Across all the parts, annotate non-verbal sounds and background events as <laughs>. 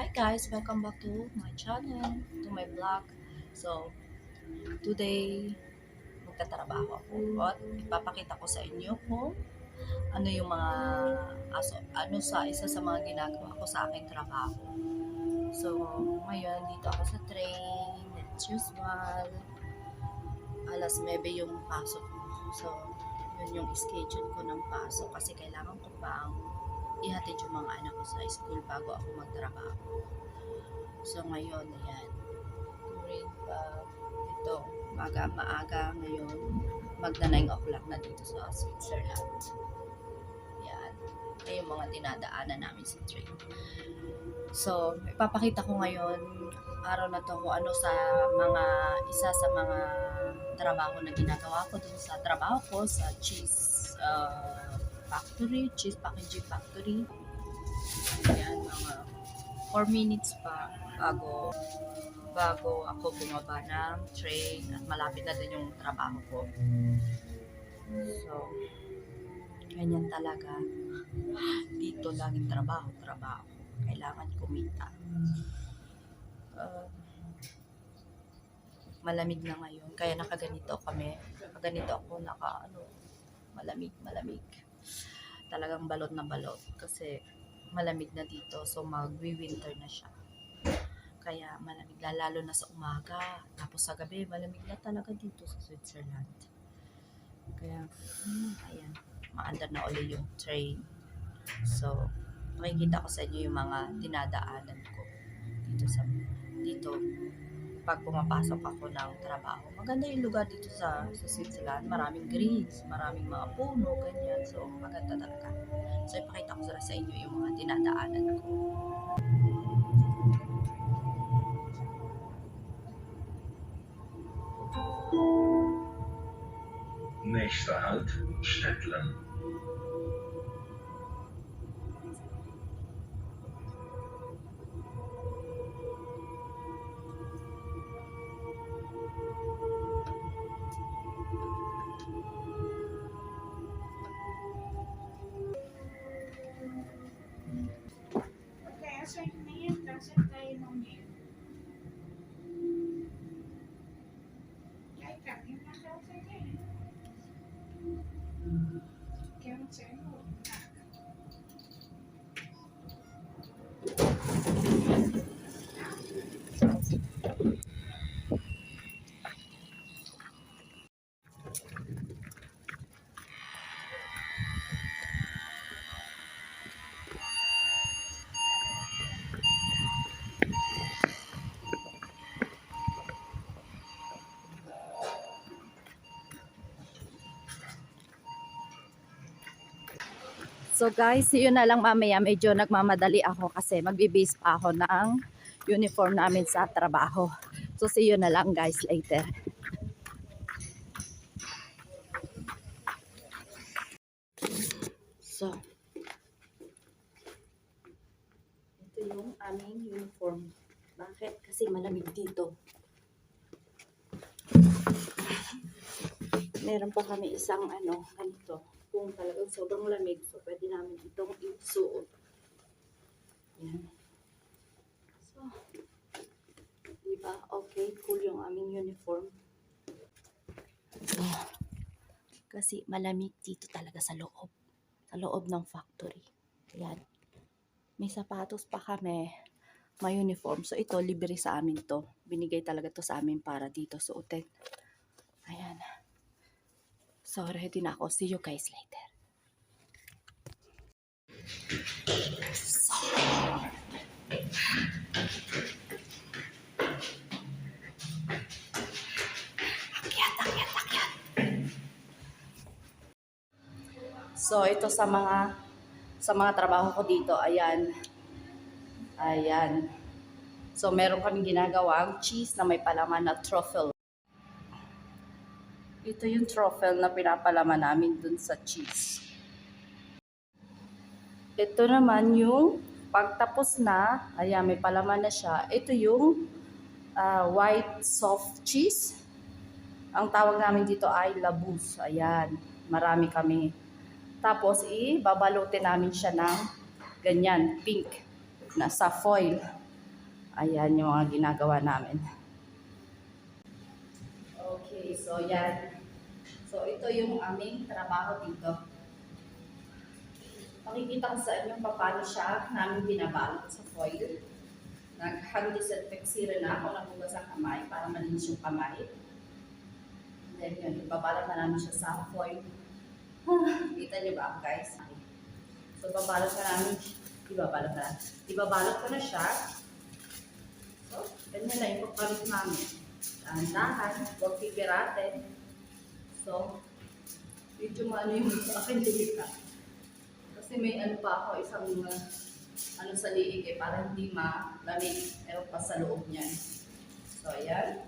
Hi guys, welcome back to my channel, to my vlog. So, today, magtatrabaho ako at ipapakita ko sa inyo kung ano yung mga, aso, ano sa isa sa mga ginagawa ko sa aking trabaho. So, ngayon, dito ako sa train, as usual. Alas 9 yung pasok ko. So, yun yung schedule ko ng pasok kasi kailangan ko pang ihatid yung mga anak ko sa school bago ako magtrabaho. So ngayon, ayan. Green pa. Ito, maga, maaga ngayon. Magna 9 o'clock na dito sa Switzerland. Yan. Ay yung mga dinadaanan namin sa train. So, ipapakita ko ngayon araw na to kung ano sa mga isa sa mga trabaho na ginagawa ko dun sa trabaho ko sa cheese uh, factory, cheese packaging factory. Ayan, mga 4 minutes pa bago bago ako bumaba ng train at malapit na din yung trabaho ko. So, ganyan talaga. Dito laging trabaho, trabaho. Kailangan kumita. Uh, malamig na ngayon. Kaya nakaganito kami. Nakaganito ako, naka ano, malamig, malamig. Talagang balot na balot kasi malamig na dito. So magwi-winter na siya. Kaya malamig lalo na sa umaga. Tapos sa gabi, malamig na talaga dito sa Switzerland. Kaya, hmm, ayan, maandar na uli yung train. So, makikita ko sa inyo yung mga dinadaanan ko dito sa dito pag pumapasok ako ng trabaho. Maganda yung lugar dito sa, sa Switzerland. Maraming greens, maraming mga puno, ganyan. So, maganda talaga. So, ipakita ko sa inyo yung mga dinadaanan ko. Nächster Halt, Stettlen. So guys, yun na lang mamaya. Medyo nagmamadali ako kasi magbibase pa ako ng uniform namin sa trabaho. So see you na lang guys later. So, ito yung aming uniform. Bakit? Kasi malamig dito. Meron pa kami isang ano, ganito kung talagang sobrang lamig, so pwede namin itong isuot. Yan. So, di ba? Okay, cool yung aming uniform. So, kasi malamig dito talaga sa loob. Sa loob ng factory. Yan. May sapatos pa kami. May uniform. So, ito, libre sa amin to. Binigay talaga to sa amin para dito suotin. So, ready na ako. See you guys later. So, akyat, akyat, akyat. So, ito sa mga sa mga trabaho ko dito, ayan. Ayan. So, meron kaming ginagawang cheese na may palaman na truffle. Ito yung truffle na pinapalaman namin dun sa cheese. Ito naman yung pagtapos na, ayan, may palaman na siya. Ito yung ah, white soft cheese. Ang tawag namin dito ay labus. Ayan, marami kami. Tapos, ibabalutin namin siya ng ganyan, pink, na sa foil. Ayan yung mga ginagawa namin. So yan. So ito yung aming trabaho dito. Pakikita ko sa inyo paano siya namin binabalot sa foil. Nag-hand disinfect na ako nagugas ang kamay para malinis yung kamay. And then yun, ibabalot na namin siya sa foil. <sighs> Kita niyo ba guys? So babalot na namin, ibabalot na. Ibabalot ko na siya. So, ganyan na yung pagbalot namin. Dahan-dahan, huwag pipiratin. So, medyo maano yung sa akin. Kasi may ano pa ako, isang uh, ano sa liig eh, para hindi malamig. Meron pa sa loob niyan. So, ayan.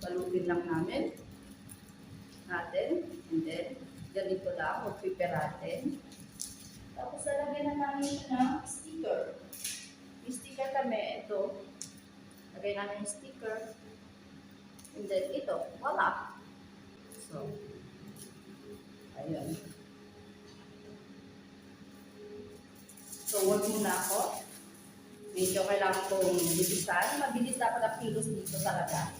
Balutin lang namin. Natin. And then, ganito lang, huwag pipiratin. Tapos, lalagyan na namin ng sticker. May sticker kami, ito. Lagay namin yung sticker. And then, ito, wala. So, ayun. So, huwag muna ako. Medyo kailangan kong bilisan. Mabilis dapat ang kilos dito talaga.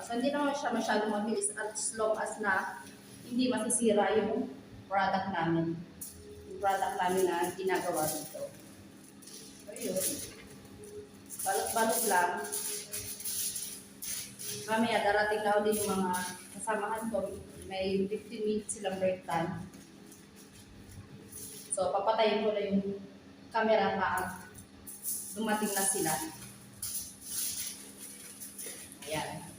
Kasi hindi naman siya masyadong mabilis as long as na hindi masisira yung product namin. Yung product namin na ginagawa dito. So, yun. Balot-balot lang. Mamaya darating daw din yung mga kasamahan ko. May 15 minutes silang break time. So, papatayin ko na yung camera pa dumating na sila. Ayan.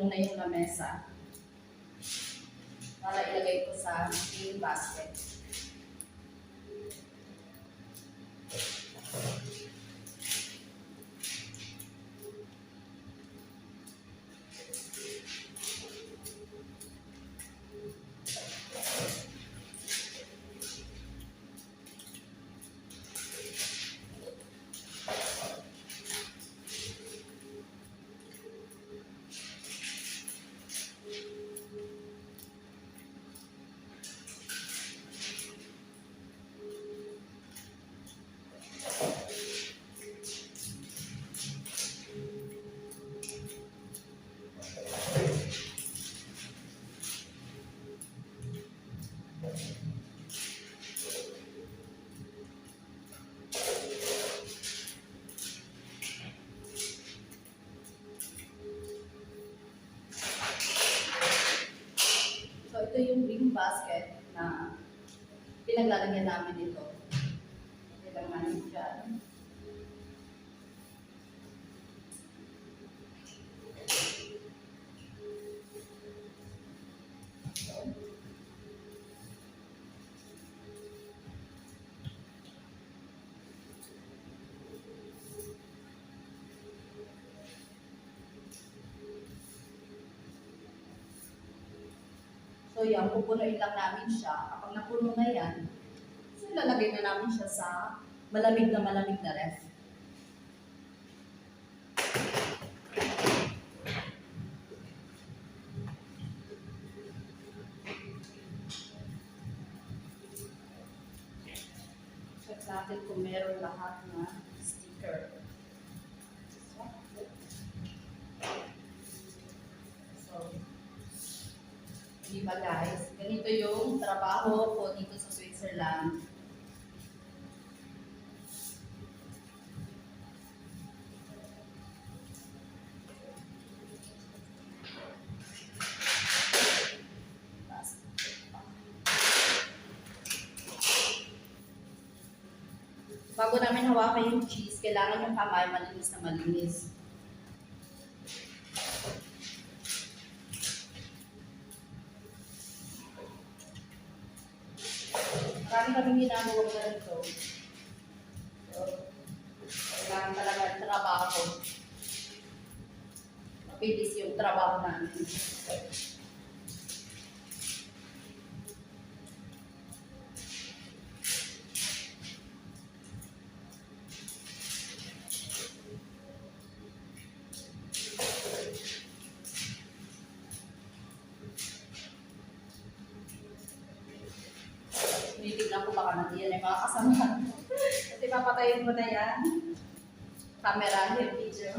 Sticker kasi puno na yung lamesa. Para ilagay ko sa yung basket. Basket na pinaglalagyan namin So yan, pupunuin lang namin siya. Kapag napuno na yan, so ilalagay na namin siya sa malamig na malamig na ref. Check natin kung meron lahat na sticker. Di guys? Ganito yung trabaho ko dito sa Switzerland. Bago namin hawakan yung cheese, kailangan yung kamay malinis na malinis. Marami kaming ginagawa na nandiyan ay mga kasamahan. Kasi papatayin mo na yan. Camera, yung video.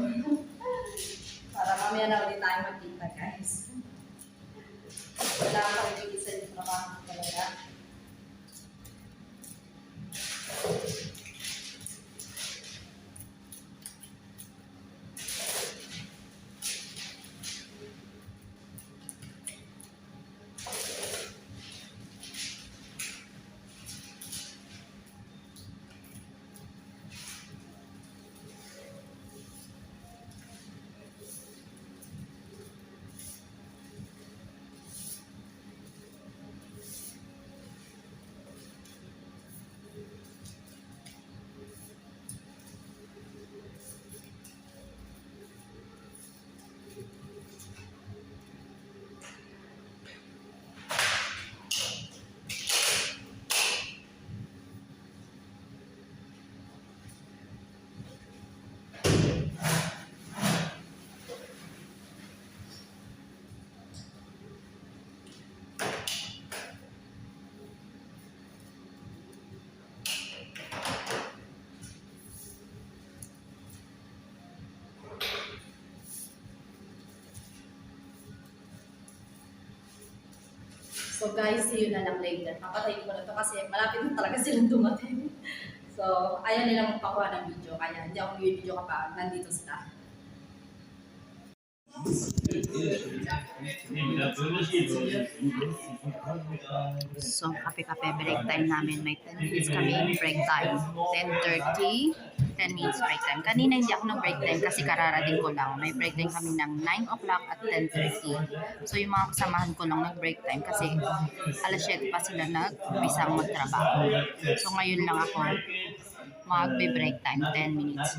Para mamaya na ulit tayo magkita, guys. Kailangan ko yung isa yung trabaho talaga. So guys, see you na lang later. Papatayin ko na to kasi malapit na talaga silang dumating. <laughs> So, ayaw nilang magpakuha ng video. Kaya hindi ako video kapag nandito sila. So, kape-kape break time namin. May 10 minutes kami break time. 10.30, 10 minutes break time. Kanina hindi ako ng break time kasi kararating ko lang. May break time kami ng 9 o'clock at 10.30. So, yung mga kasamahan ko lang nag-break time kasi alas 7 pa sila nag-umisang magtrabaho. So, ngayon lang ako mag-break time, 10 minutes.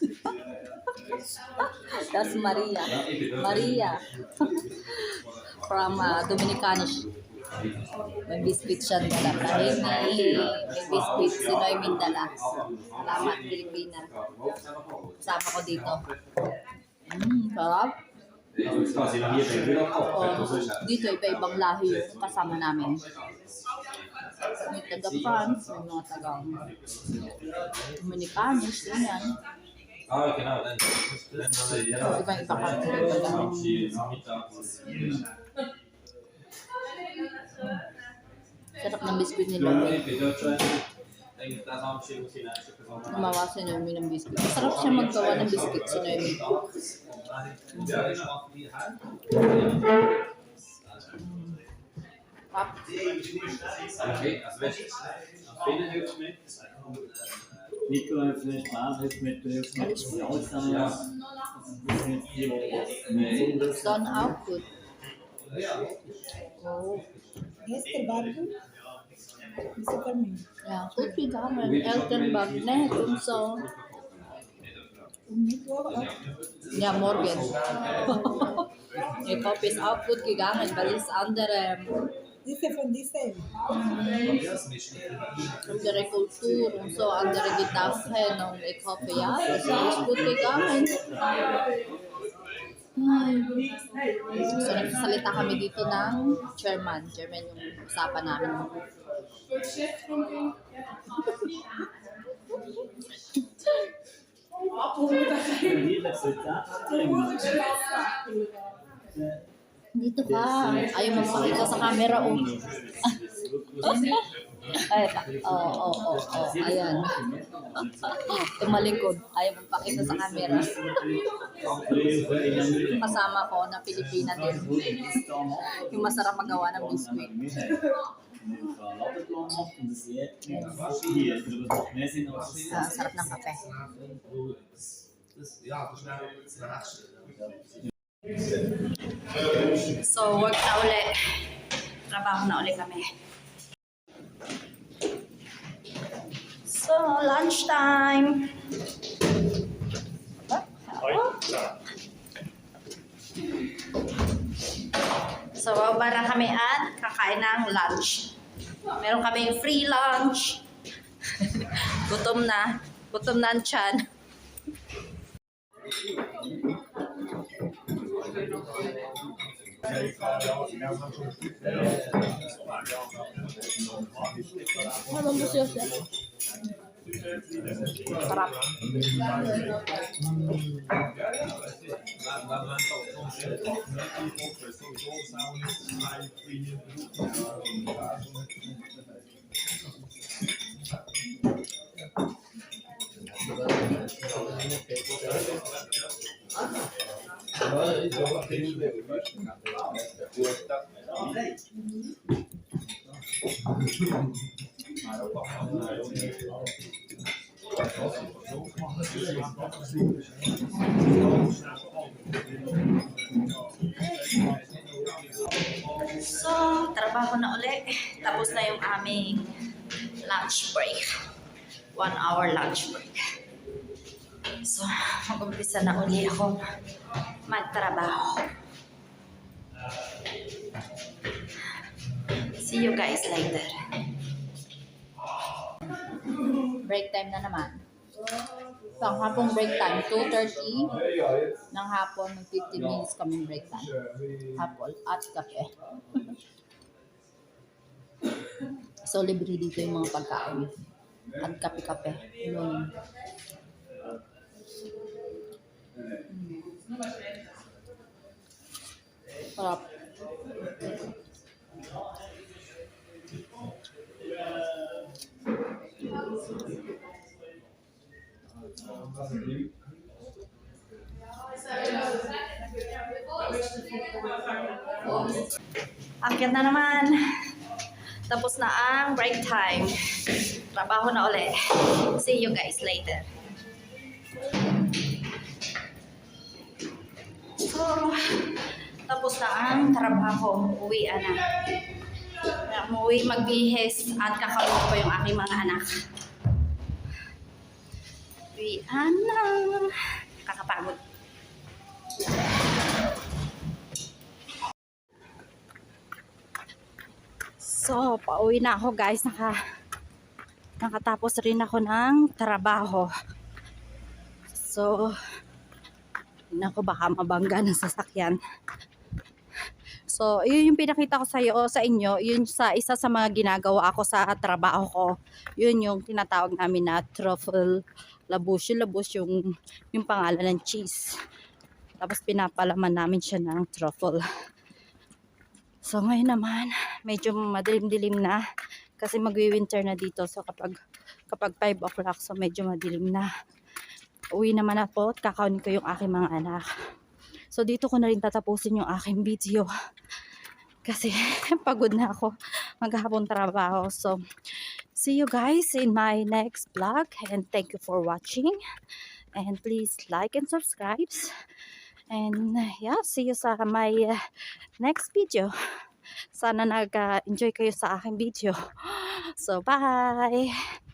Luft <laughs> That's Maria. Maria. <laughs> From uh, Dominicanish. May biscuit siya dala. Tahini. May biscuit. Sinoy Mindala. Salamat, Pilipina. Kasama ko dito. Mm, sarap. Oh, dito, iba-ibang lahi yung kasama namin. May taga France, may mga taga Dominicanos, ganyan. Ah, genau, dann. dann So, iba-iba kami. Sarap ng biscuit nila. Gumawa si Noemi ng biscuit. Masarap siya maggawa ng biscuit si Noemi. Pap, Okay, also wenn Fehler hilft mit. Nico hilft Nicola vielleicht Spaß jetzt mit der Ausnahme. Ja. Nee. Dann auch gut. Ja. Oh. Yes, the button. Ja, gut wie damals Elternbad, nett und so. Und Mittwoch auch? Ja, morgen. <laughs> ich hoffe, es ist auch gut gegangen, weil es andere. É von dieser. andere Kultur und so andere Gedanken und ich hoffe, ja, es ist gut gegangen. So, nagsasalita kami dito ng German. German yung usapan namin. letzte Zeit. Dito ka. Ayaw magpakita sa camera, oh. Ay. Oo, oo, oo, oo. Ayan. Tumalikod. Ayaw magpakita sa camera. Kasama ko na Pilipina din. <laughs> Yung masarap magawa ng biscuit. Ah, sarap ng kape. So, work na uli. Trabaho na uli kami. So, lunchtime. So, baba na kami at kakain ng lunch. Meron kami free lunch. <laughs> Gutom na. Gutom na ang não não o Pará. So, trabaho na uli. Tapos na yung aming lunch break. One hour lunch break. So, mag-umpisa na uli ako magtrabaho. See you guys later. Break time na naman. So, ang hapong break time, 2.30 ng hapon, mag 15 minutes kami break time. Hapon at kape. so, libre dito yung mga pagkain. At kape-kape. Yun. Sarap. Akyat na naman. Tapos na ang break time. Trabaho na ulit. See you guys later. So, tapos na ang trabaho. Uwi na. Umuwi, magbihis at kakawin ko yung aking mga anak. Uwi na. Kakapagod. So, pauwi na ako guys. Naka, nakatapos rin ako ng trabaho. So, nako baka mabangga ng sasakyan. So, yun yung pinakita ko sa iyo, sa inyo, yun sa isa sa mga ginagawa ko sa trabaho ko. Yun yung tinatawag namin na truffle labus. Yung labus yung, yung pangalan ng cheese. Tapos pinapalaman namin siya ng truffle. So ngayon naman, medyo madilim-dilim na kasi magwi-winter na dito. So kapag kapag 5 o'clock, so medyo madilim na. Uwi naman ako at kakaunin ko yung aking mga anak. So dito ko na rin tatapusin yung aking video. <laughs> Kasi <laughs> pagod na ako maghapon trabaho. So see you guys in my next vlog and thank you for watching. And please like and subscribe. And yeah, see you sa my uh, next video. Sana nag-enjoy kayo sa aking video. <gasps> So, bye!